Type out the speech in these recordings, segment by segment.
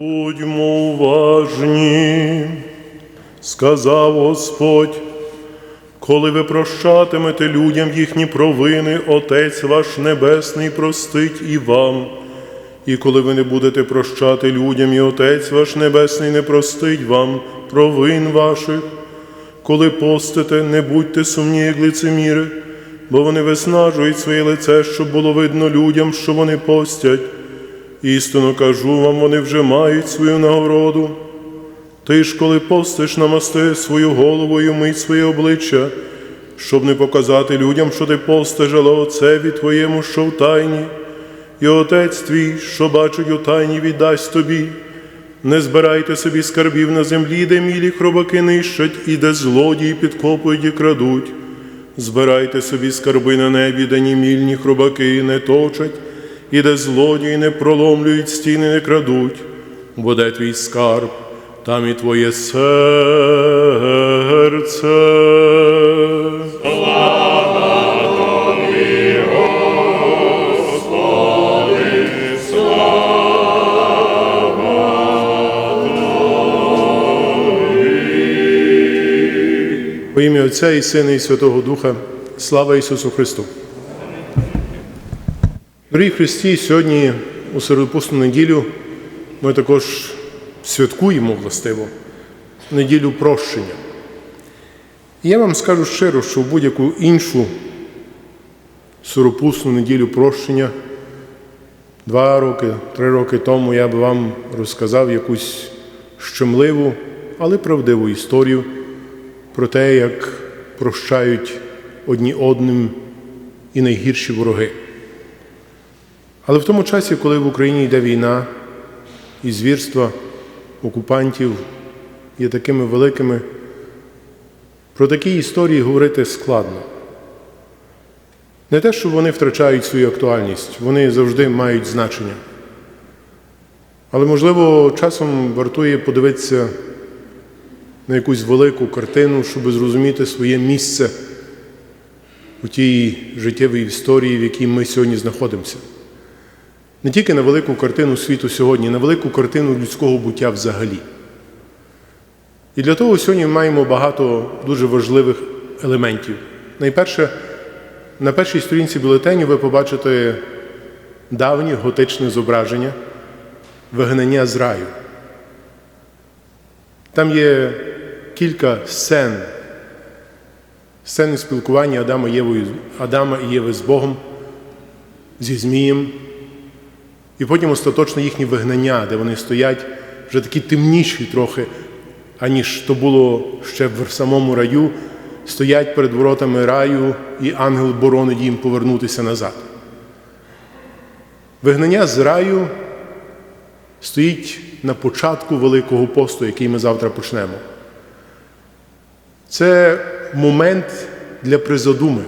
Будьмо уважні, сказав Господь, коли ви прощатимете людям їхні провини, Отець ваш Небесний простить і вам. І коли ви не будете прощати людям, і Отець ваш Небесний не простить вам провин ваших. Коли постите, не будьте сумні, як лицеміри, бо вони виснажують своє лице, щоб було видно людям, що вони постять. Істинно кажу вам, вони вже мають свою нагороду. Ти ж, коли постиш, намасти свою голову і умий своє обличчя, щоб не показати людям, що ти постиш, Отцеві твоєму, що в тайні, і Отець твій, що бачить у тайні, віддасть тобі. Не збирайте собі скарбів на землі, де мілі хробаки нищать, і де злодії підкопують і крадуть. Збирайте собі скарби на небі, де ні мільні хробаки не точать, і де злодії не проломлюють стіни, не крадуть, бо де твій скарб, там і твоє серце. Во ім'я Отця і Сина, і Святого Духа, слава Ісусу Христу. Дорогі Христі, сьогодні у середопусну неділю ми також святкуємо властиво неділю прощення. І я вам скажу щиро, що в будь-яку іншу сиропусну неділю прощення два роки, три роки тому я би вам розказав якусь щемливу, але правдиву історію про те, як прощають одні одним і найгірші вороги. Але в тому часі, коли в Україні йде війна і звірства окупантів є такими великими, про такі історії говорити складно. Не те, що вони втрачають свою актуальність, вони завжди мають значення. Але, можливо, часом вартує подивитися на якусь велику картину, щоб зрозуміти своє місце у тій життєвій історії, в якій ми сьогодні знаходимося. Не тільки на велику картину світу сьогодні, на велику картину людського буття взагалі. І для того сьогодні ми маємо багато дуже важливих елементів. Найперше, на першій сторінці бюлетеню ви побачите давнє готичне зображення вигнання з раю. Там є кілька сцен, сцени спілкування Адама, Євою, Адама і Єви з Богом, зі Змієм, і потім остаточно їхнє вигнання, де вони стоять вже такі темніші трохи, аніж то було ще в самому раю, стоять перед воротами раю, і ангел боронить їм повернутися назад. Вигнання з раю стоїть на початку Великого посту, який ми завтра почнемо. Це момент для призадуми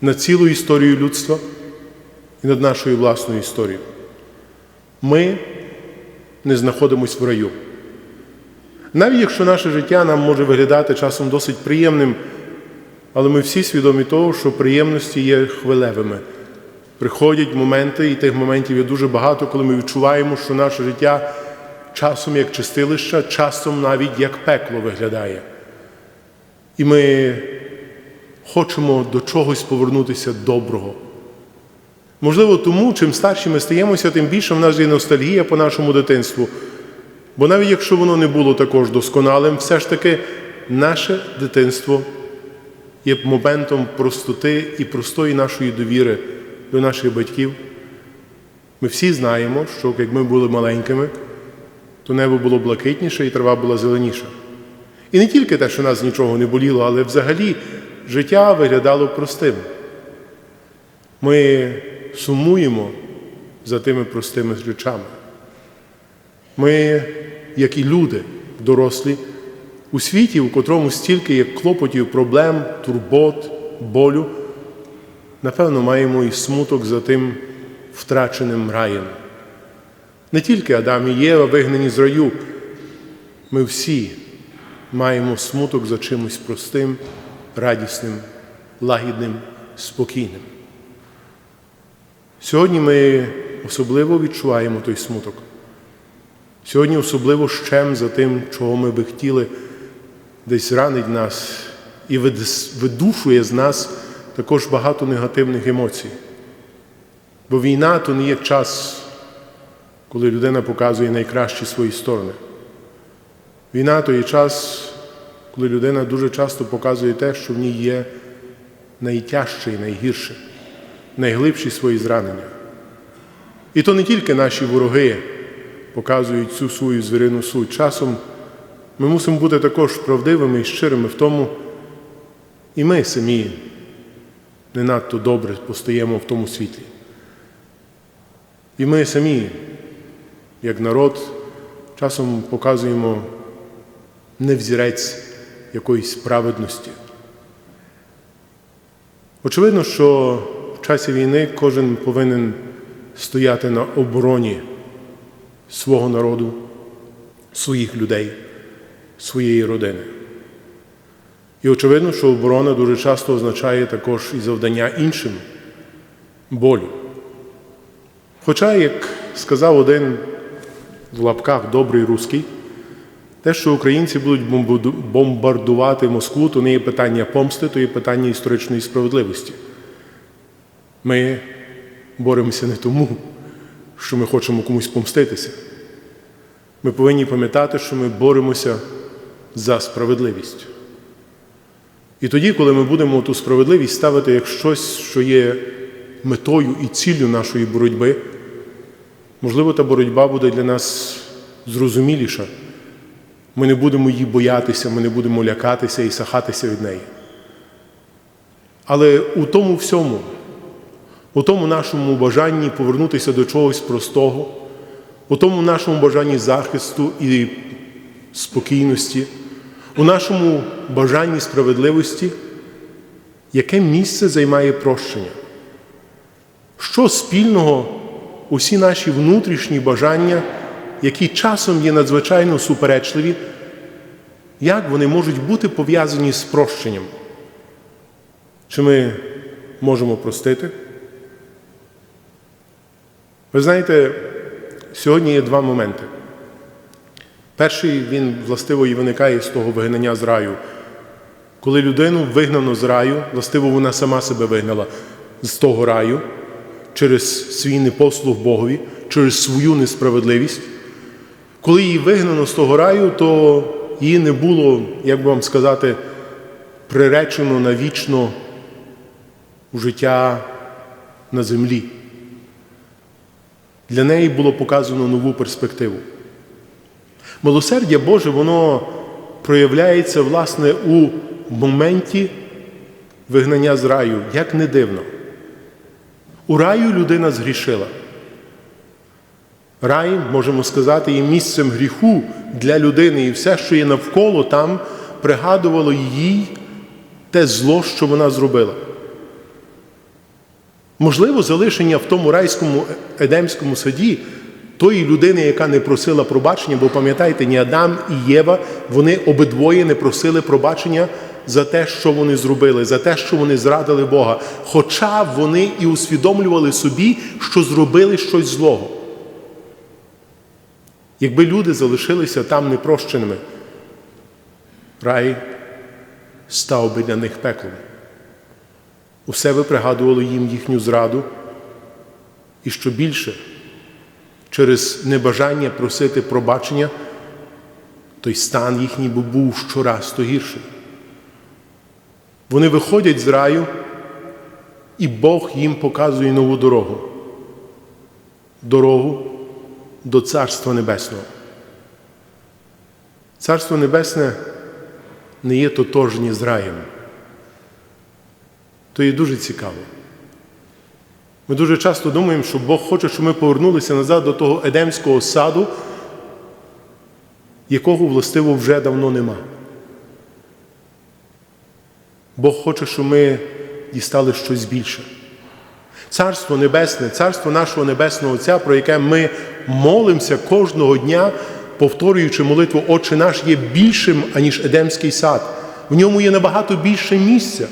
над цілу історію людства і над нашою власною історією. Ми не знаходимося в раю. Навіть якщо наше життя нам може виглядати часом досить приємним, але ми всі свідомі того, що приємності є хвилевими. Приходять моменти, і тих моментів є дуже багато, коли ми відчуваємо, що наше життя часом як чистилище, часом навіть як пекло виглядає. І ми хочемо до чогось повернутися доброго. Можливо, тому, чим старші ми стаємося, тим більше в нас є ностальгія по нашому дитинству. Бо навіть якщо воно не було також досконалим, все ж таки наше дитинство є моментом простоти і простої нашої довіри до наших батьків. Ми всі знаємо, що як ми були маленькими, то небо було блакитніше і трава була зеленіша. І не тільки те, що нас нічого не боліло, але взагалі життя виглядало простим. Ми сумуємо за тими простими речами. Ми, як і люди, дорослі, у світі, у котрому стільки є клопотів, проблем, турбот, болю, напевно, маємо і смуток за тим втраченим раєм. Не тільки Адам і Єва вигнані з раю, ми всі маємо смуток за чимось простим, радісним, лагідним, спокійним. Сьогодні ми особливо відчуваємо той смуток. Сьогодні особливо щем за тим, чого ми би хотіли, десь ранить нас і видушує з нас також багато негативних емоцій. Бо війна то не є час, коли людина показує найкращі свої сторони. Війна то є час, коли людина дуже часто показує те, що в ній є найтяжче і найгірше, найглибші свої зранення. І то не тільки наші вороги показують цю свою звірину суть. Часом ми мусимо бути також правдивими і щирими в тому, і ми самі не надто добре постаємо в тому світлі. І ми самі, як народ, часом показуємо невзірець якоїсь праведності. Очевидно, що в часі війни кожен повинен стояти на обороні свого народу, своїх людей, своєї родини. І очевидно, що оборона дуже часто означає також і завдання іншим болю. Хоча, як сказав один в лапках добрий русський, те, що українці будуть бомбардувати Москву, то не є питання помсти, то є питання історичної справедливості. Ми боремося не тому, що ми хочемо комусь помститися. Ми повинні пам'ятати, що ми боремося за справедливість. І тоді, коли ми будемо ту справедливість ставити як щось, що є метою і ціллю нашої боротьби, можливо, та боротьба буде для нас зрозуміліша. Ми не будемо її боятися, ми не будемо лякатися і сахатися від неї. Але у тому всьому, у тому нашому бажанні повернутися до чогось простого, у тому нашому бажанні захисту і спокійності, у нашому бажанні справедливості, яке місце займає прощення? Що спільного усі наші внутрішні бажання, які часом є надзвичайно суперечливі, як вони можуть бути пов'язані з прощенням? Чи ми можемо простити? Ви знаєте, сьогодні є два моменти. Перший він властиво і виникає з того вигнання з раю. Коли людину вигнано з раю, властиво вона сама себе вигнала з того раю через свій непослух Богові, через свою несправедливість. Коли її вигнано з того раю, то її не було, як би вам сказати, приречено навічно у життя на землі. Для неї було показано нову перспективу. Милосердя Боже, воно проявляється, власне, у моменті вигнання з раю, як не дивно. У раю людина згрішила. Рай, можемо сказати, є місцем гріху для людини, і все, що є навколо, там пригадувало їй те зло, що вона зробила. Можливо, залишення в тому райському едемському саді тої людини, яка не просила пробачення, бо пам'ятаєте, ні Адам і Єва, вони обидвоє не просили пробачення за те, що вони зробили, за те, що вони зрадили Бога. Хоча вони і усвідомлювали собі, що зробили щось злого. Якби люди залишилися там непрощеними, рай став би для них пеклом. Усе ви пригадувало їм їхню зраду, і що більше, через небажання просити пробачення, той стан їхній був щораз то гірший. Вони виходять з раю, і Бог їм показує нову дорогу. Дорогу до Царства Небесного. Царство Небесне не є тотожні з раєм. То є дуже цікаво. Ми дуже часто думаємо, що Бог хоче, щоб ми повернулися назад до того Едемського саду, якого властиво вже давно нема. Бог хоче, щоб ми дістали щось більше. Царство Небесне, царство нашого Небесного Отця, про яке ми молимося кожного дня, повторюючи молитву Отче наш, є більшим, аніж Едемський сад. В ньому є набагато більше місця.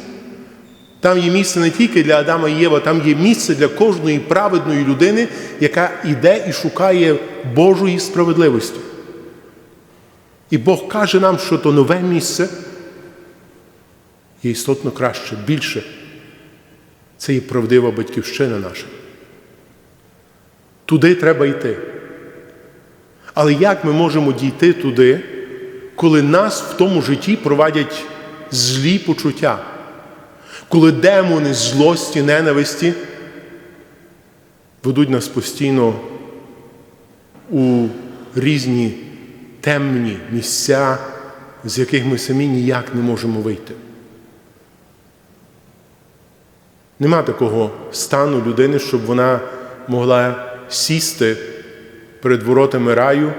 Там є місце не тільки для Адама і Єва, там є місце для кожної праведної людини, яка йде і шукає Божої справедливості. І Бог каже нам, що то нове місце є істотно краще, більше. Це є правдива батьківщина наша. Туди треба йти. Але як ми можемо дійти туди, коли нас в тому житті провадять злі почуття, коли демони злості, ненависті ведуть нас постійно у різні темні місця, з яких ми самі ніяк не можемо вийти? Нема такого стану людини, щоб вона могла сісти перед воротами раю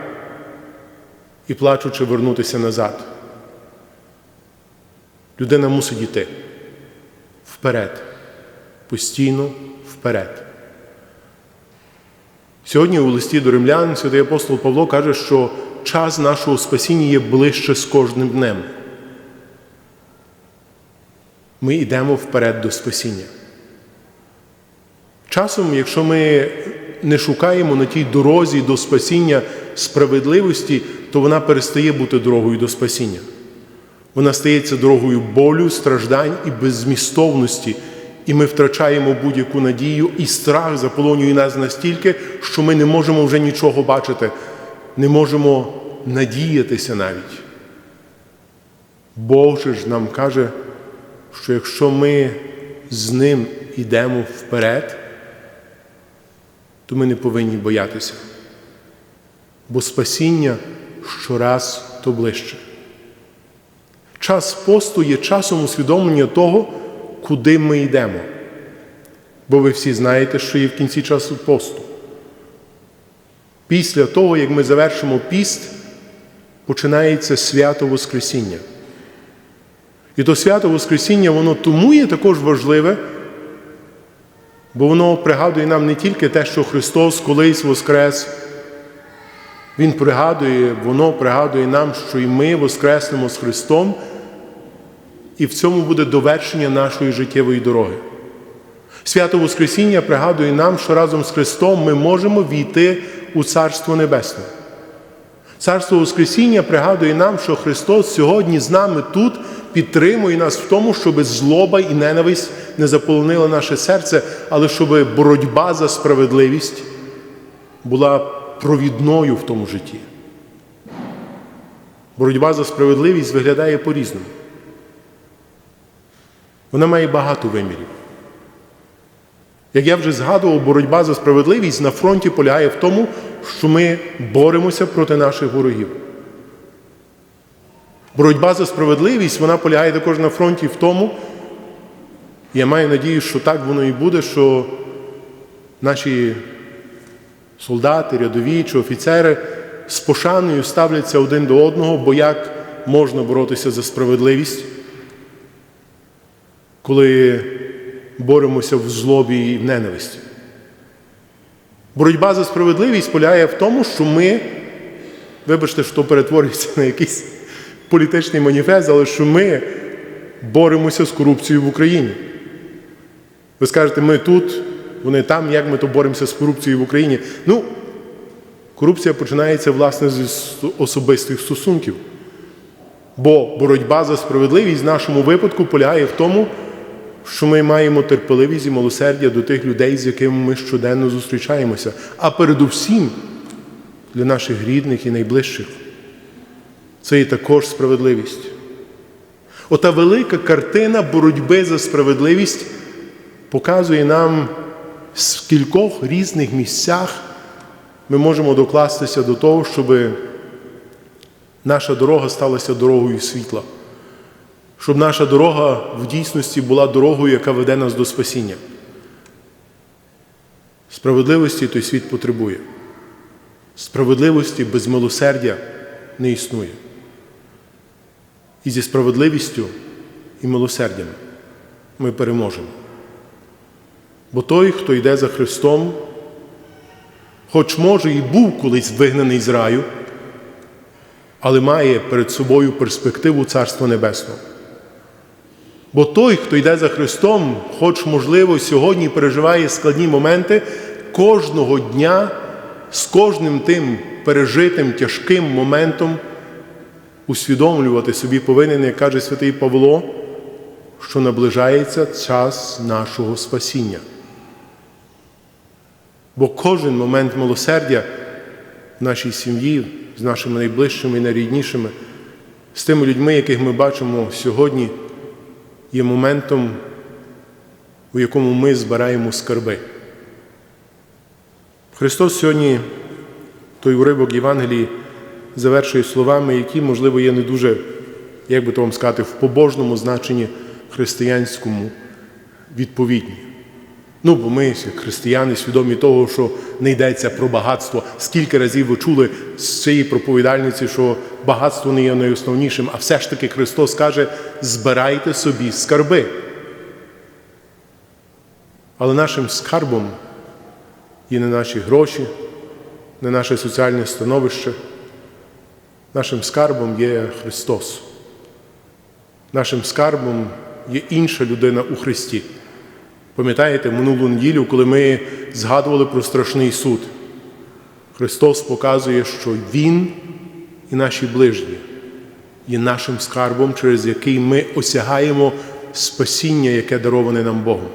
і плачучи вернутися назад. Людина мусить йти вперед, постійно вперед. Сьогодні у листі до римлян святий апостол Павло каже, що час нашого спасіння є ближче з кожним днем. Ми йдемо вперед до спасіння. Часом, якщо ми не шукаємо на тій дорозі до спасіння справедливості, то вона перестає бути дорогою до спасіння. Вона стається дорогою болю, страждань і беззмістовності, і ми втрачаємо будь-яку надію, і страх заполонює нас настільки, що ми не можемо вже нічого бачити, не можемо надіятися навіть. Боже ж нам каже, що якщо ми з ним йдемо вперед, то ми не повинні боятися, бо спасіння щораз то ближче. Час посту є часом усвідомлення того, куди ми йдемо. Бо ви всі знаєте, що є в кінці часу посту. Після того, як ми завершимо піст, починається свято Воскресіння. І то свято Воскресіння, воно тому є також важливе, бо воно пригадує нам не тільки те, що Христос колись Воскрес. Він пригадує, воно пригадує нам, що і ми воскреснемо з Христом, і в цьому буде довершення нашої життєвої дороги. Свято Воскресіння пригадує нам, що разом з Христом ми можемо війти у Царство Небесне. Царство Воскресіння пригадує нам, що Христос сьогодні з нами тут підтримує нас в тому, щоб злоба і ненависть не заполонила наше серце, але щоб боротьба за справедливість була провідною в тому житті. Боротьба за справедливість виглядає по-різному. Вона має багато вимірів. Як я вже згадував, боротьба за справедливість на фронті полягає в тому, що ми боремося проти наших ворогів. Боротьба за справедливість вона полягає також на фронті в тому, я маю надію, що так воно і буде, що наші солдати, рядові чи офіцери з пошаною ставляться один до одного, бо як можна боротися за справедливість, коли боремося в злобі і в ненависті. Боротьба за справедливість полягає в тому, що ми, вибачте, що перетворюється на якийсь політичний маніфест, але що ми боремося з корупцією в Україні. Ви скажете, ми тут, вони там, як ми то боремося з корупцією в Україні. Ну, корупція починається, власне, з особистих стосунків. Бо боротьба за справедливість в нашому випадку полягає в тому, що ми маємо терпеливість і милосердя до тих людей, з якими ми щоденно зустрічаємося, а передусім для наших рідних і найближчих. Це і також справедливість. Ота велика картина боротьби за справедливість показує нам, в кількох різних місцях ми можемо докластися до того, щоб наша дорога сталася дорогою світла щоб наша дорога в дійсності була дорогою, яка веде нас до спасіння. Справедливості той світ потребує. Справедливості без милосердя не існує. І зі справедливістю і милосердям ми переможемо. Бо той, хто йде за Христом, хоч може і був колись вигнаний з раю, але має перед собою перспективу Царства Небесного. Бо той, хто йде за Христом, хоч, можливо, сьогодні переживає складні моменти, кожного дня з кожним тим пережитим тяжким моментом усвідомлювати собі повинен, як каже святий Павло, що наближається час нашого спасіння. Бо кожен момент милосердя в нашій сім'ї, з нашими найближчими і найріднішими, з тими людьми, яких ми бачимо сьогодні, є моментом, у якому ми збираємо скарби. Христос сьогодні, той уривок Євангелії, завершує словами, які, можливо, є не дуже, як би то вам сказати, в побожному значенні християнському відповідні. Ну, бо ми, християни, свідомі того, що не йдеться про багатство. Скільки разів ви чули з цієї проповідальниці, що багатство не є найосновнішим, а все ж таки Христос каже: збирайте собі скарби. Але нашим скарбом є не наші гроші, не наше соціальне становище. Нашим скарбом є Христос. Нашим скарбом є інша людина у Христі. Пам'ятаєте минулу неділю, коли ми згадували про страшний суд, Христос показує, що Він і наші ближні є нашим скарбом, через який ми осягаємо спасіння, яке дароване нам Богом.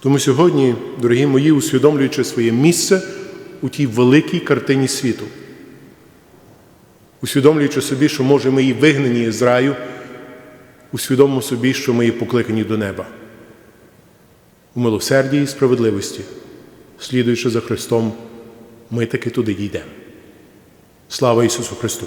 Тому сьогодні, дорогі мої, усвідомлюючи своє місце у тій великій картині світу, усвідомлюючи собі, що може ми і вигнані з раю, усвідомимо собі, що ми є покликані до неба. У милосерді і справедливості, слідуючи за Христом, ми таки туди дійдемо. Слава Ісусу Христу!